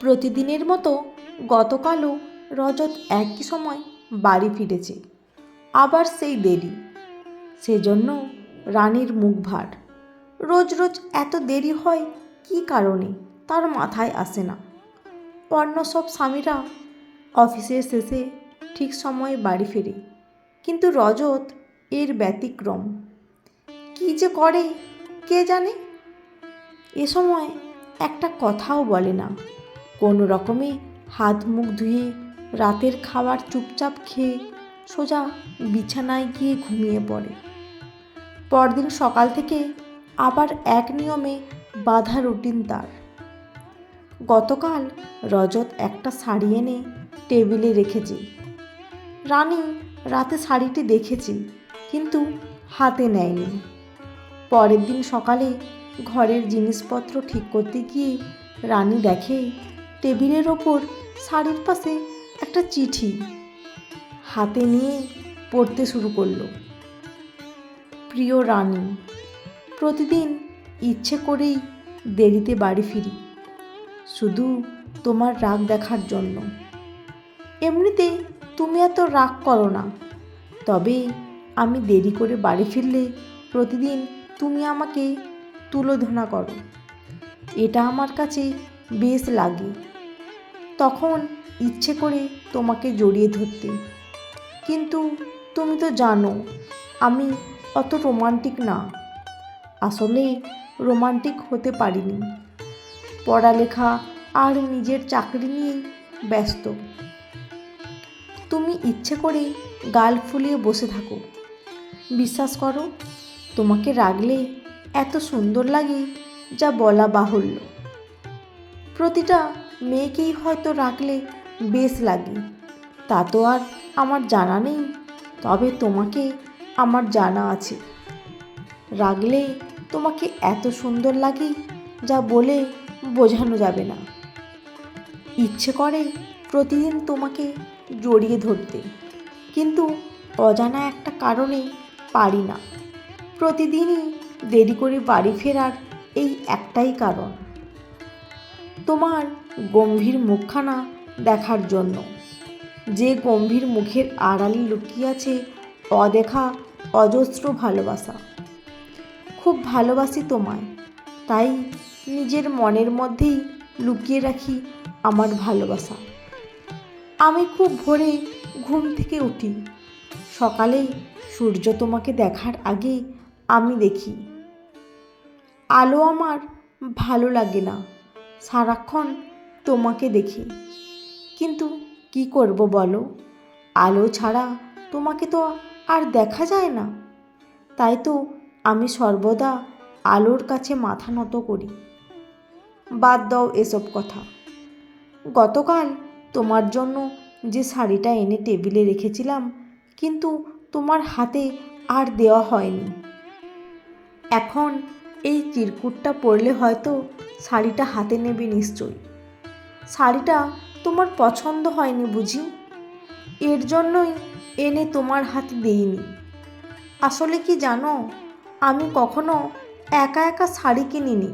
প্রতিদিনের মতো গতকালও রজত একই সময় বাড়ি ফিরেছে। আবার সেই দেরি। সেজন্য রানীর মুখ ভার। রোজ রোজ এত দেরি হয় কী কারণে? তার মাথায় আসে না। অন্য সব স্বামীরা অফিসের শেষে ঠিক সময়ে বাড়ি ফেরে। কিন্তু রজত এর ব্যতিক্রম। কী যে করে, কে জানে? এ সময় একটা কথাও বলে না। কোনো রকমে হাত মুখ ধুয়ে রাতের খাবার চুপচাপ খেয়ে সোজা বিছানায় গিয়ে ঘুমিয়ে পড়ে। পরদিন সকাল থেকে আবার এক নিয়মে বাধা রুটিন তার। গতকাল রজত একটা শাড়ি এনে টেবিলে রেখেছে। রানী রাতে শাড়িটি দেখেছে, কিন্তু হাতে নেয়নি। পরের দিন সকালে ঘরের জিনিসপত্র ঠিক করতে গিয়ে রানী দেখে টেবিলের ওপর শাড়ির পাশে একটা চিঠি হাতে নিয়ে পড়তে শুরু করল। প্রিয় রানী, প্রতিদিন ইচ্ছে করেই দেরিতে বাড়ি ফিরি। শুধু তোমার রাগ দেখার জন্য। এমনিতে তুমি এত রাগ করো না। তবে আমি দেরি করে বাড়ি ফিরলে প্রতিদিন তুমি আমাকে তুলোধনা করো। এটা আমার কাছে বেশ লাগে। তখন ইচ্ছে করে তোমাকে জড়িয়ে ধরতে। কিন্তু তুমি তো জানো, আমি অত রোমান্টিক না। আসলে রোমান্টিক হতে পারিনি। পড়ালেখা আর নিজের চাকরি নিয়েই ব্যস্ত। তুমি ইচ্ছে করে গাল ফুলিয়ে বসে থাকো। বিশ্বাস করো, তোমাকে রাগলে এত সুন্দর লাগে যা বলা বাহুল্য। প্রতিটা মেয়েকেই হয়তো রাখলে বেশ লাগে। তা তো আর আমার জানা নেই। তবে তোমাকে আমার জানা আছে। রাগলে তোমাকে এত সুন্দর লাগে যা বলে বোঝানো যাবে না। ইচ্ছে করে প্রতিদিন তোমাকে জড়িয়ে ধরতে। কিন্তু অজানা একটা কারণে পারি না। প্রতিদিনই দেরি করে বাড়ি ফেরার এই একটাই কারণ। তোমার গম্ভীর মুখখানা দেখার জন্য। যে গম্ভীর মুখের আড়ালে লুকিয়ে আছে অদেখা, অজস্র ভালোবাসা। খুব ভালোবাসি তোমায়, তাই নিজের মনের মধ্যেই লুকিয়ে রাখি আমার ভালোবাসা। আমি খুব ভোরে ঘুম থেকে উঠি। সকালে সূর্য তোমাকে দেখার আগে আমি দেখি। আলো আমার ভালো লাগে না। সারাক্ষণ তোমাকে দেখি। কিন্তু কি করব বলো? আলো ছাড়া তোমাকে তো আর দেখা যায় না। তাই তো আমি সর্বদা আলোর কাছে মাথা নত করি। বাদ দাও এসব কথা। গতকাল তোমার জন্য যে শাড়িটা এনে টেবিলে রেখেছিলাম, কিন্তু তোমার হাতে আর দেওয়া হয়নি। এখন এই চিরকুটটা পরলে হয়তো শাড়িটা হাতে নেবে নিশ্চয়ই। শাড়িটা তোমার পছন্দ হয়নি বুঝি। এর জন্যই এনে তোমার হাতে দিইনি। আসলে কি জানো, আমি কখনো একা একা শাড়ি কিনিনি।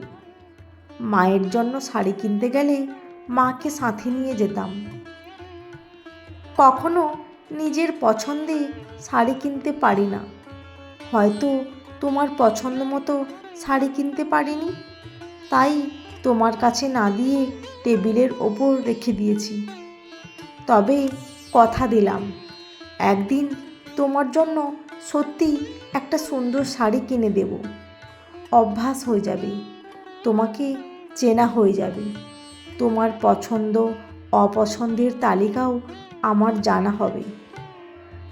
মায়ের জন্য শাড়ি কিনতে গেলে মাকে সাথে নিয়ে যেতাম। কখনো নিজের পছন্দে শাড়ি কিনতে পারি না। হয়তো তোমার পছন্দ মতো শাড়ি কিনতে পারিনি। তাই তোমার কাছে না দিয়ে টেবিলের ওপর রেখে দিয়েছি। তবে কথা দিলাম, একদিন তোমার জন্য সত্যি একটা সুন্দর শাড়ি কিনে দেব। অভ্যাস হয়ে যাবে, তোমাকে চেনা হয়ে যাবে। তোমার পছন্দ, অপছন্দের তালিকাও আমার জানা হবে।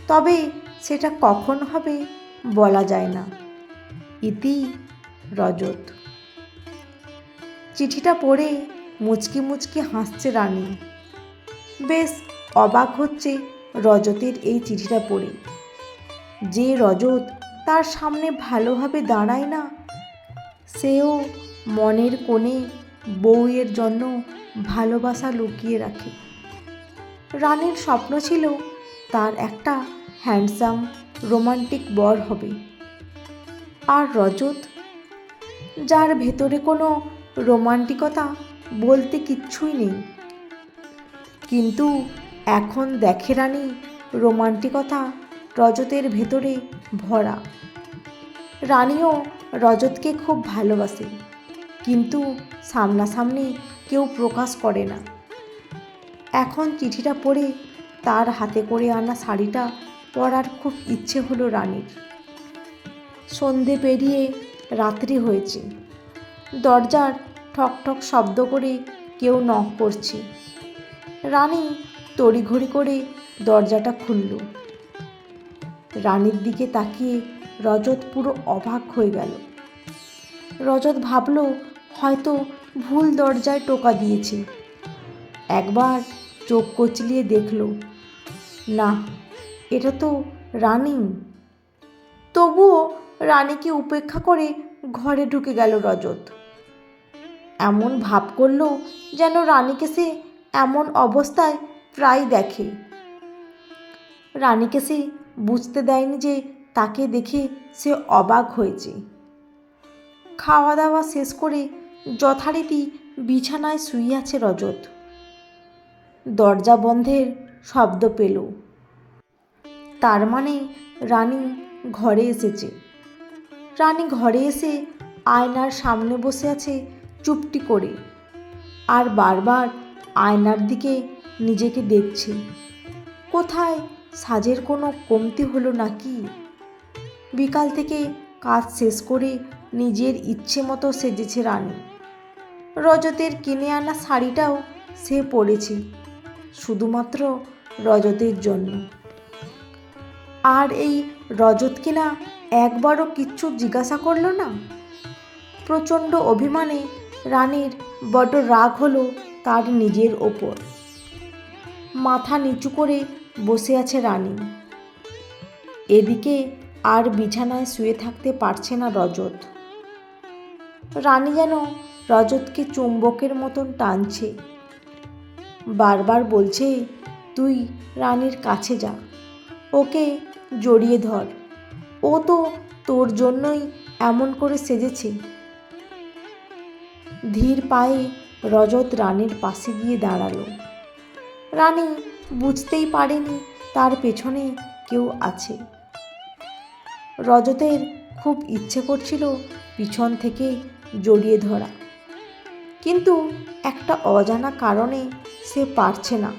তবে সেটা কখন হবে বলা যায় না। ইতি রজত। চিঠিটা পড়ে মুচকি মুচকি হাসছে রানী। বেশ অবাক হচ্ছে রজতের এই চিঠিটা পড়ে। যে রজত তার সামনে ভালোভাবে দাঁড়ায় না, সেও মনের কোণে বউয়ের জন্য ভালোবাসা লুকিয়ে রাখে। রানীর স্বপ্ন ছিল তার একটা হ্যান্ডসাম রোমান্টিক বর হবে। আর রজত, যার ভেতরে কোনো রোমান্টিকতা বলতে কিচ্ছুই নেই। কিন্তু এখন দেখে রানী রোমান্টিকতা রজতের ভেতরে ভরা। রানীও রজতকে খুব ভালোবাসে, কিন্তু সামনাসামনি কেউ প্রকাশ করে না। এখন চিঠিটা পড়ে তার হাতে করে আনা শাড়িটা পরার খুব ইচ্ছে হলো রানীর। সন্ধে পেরিয়ে রাত্রি হয়েছে। দরজার ঠক ঠক শব্দ করে কেউ নখ করছে রানী তড়িঘড়ি করে দরজাটা খুলল। রানীর দিকে তাকিয়ে রজত পুরো অবাক হয়ে গেল। রজত ভাবল, হয়তো ভুল দরজায় টোকা দিয়েছে। একবার চোখ কচলিয়ে দেখল, না, এটা তো রানী। তবুও রানীকে উপেক্ষা করে ঘরে ঢুকে গেল রজত। এমন ভাব করল যেন রানীকে সে এমন অবস্থায় প্রায় দেখে। রানীকে সে বুঝতে দেয়নি যে তাকে দেখে সে অবাক হয়েছে। খাওয়া দাওয়া শেষ করে যথারীতি বিছানায় শুয়ে আছে রজত। দরজা বন্ধের শব্দ পেল। তার মানে রানী ঘরে এসেছে। রানী ঘরে এসে আয়নার সামনে বসে আছে চুপটি করে আর বারবার আয়নার দিকে নিজেকে দেখছে। কোথায় সাজের কোনো কমতি হলো নাকি? বিকাল থেকে কাজ শেষ করে নিজের ইচ্ছে মতো সেজেছে রানী। রজতের কিনে আনা শাড়িটাও সে পরেছে, শুধুমাত্র রজতের জন্য। আর এই রজত কিনা একবারও কিচ্ছু জিজ্ঞাসা করল না? প্রচণ্ড অভিমানে রানীর বড্ড রাগ হলো তার নিজের ওপর। মাথা নিচু করে বসে আছে রানী। এদিকে আর বিছানায় শুয়ে থাকতে পারছে না রজত। রানী যেন রজতকে চুম্বকের মতন টানছে। বারবার বলছে, তুই রানীর কাছে যা, ওকে জড়িয়ে ধর। ও তো তোর জন্যই এমন করে সেজেছে। ধীর পায়ে রজত রানীর পাশে গিয়ে দাঁড়াল। রানী বুঝতেই পারেনি তার পেছনে কেউ আছে। রজতের খুব ইচ্ছে করছিল পিছন থেকে জড়িয়ে ধরা। কিন্তু একটা অজানা কারণে সে পারছে না।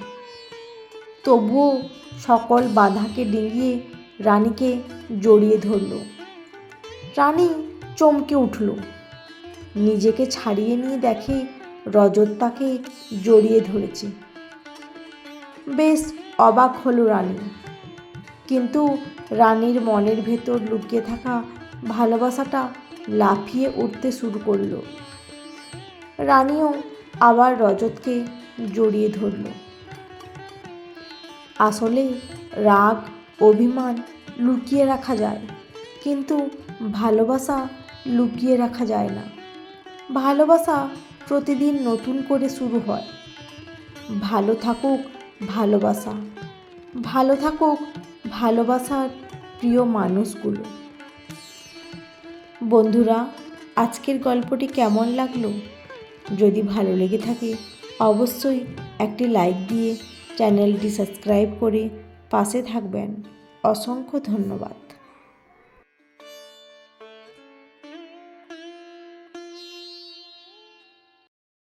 তবুও সকল বাধাকে ডিঙিয়ে রানীকে জড়িয়ে ধরল। রানী চমকে উঠল। নিজেকে ছাড়িয়ে নিয়ে দেখে রজত তাকে জড়িয়ে ধরেছে। বেশ অবাক হলো রানী। কিন্তু রানীর মনের ভেতর লুকিয়ে থাকা ভালোবাসাটা লাফিয়ে উঠতে শুরু করল। রানীও আবার রজতকে জড়িয়ে ধরল। আসলে রাগ, অভিমান লুকিয়ে রাখা যায়, কিন্তু ভালোবাসা লুকিয়ে রাখা যায় না। ভালোবাসা প্রতিদিন নতুন করে শুরু হয়। ভালো থাকুক, ভালোবাসা। ভালো থাকুক, ভালোবাসার প্রিয় মানুষগুলো। বন্ধুরা, আজকের গল্পটি কেমন লাগল? যদি ভালো লেগে থাকে, অবশ্যই একটি লাইক দিয়ে চ্যানেলটি সাবস্ক্রাইব করে পাশে থাকবেন। অসংখ্য ধন্যবাদ।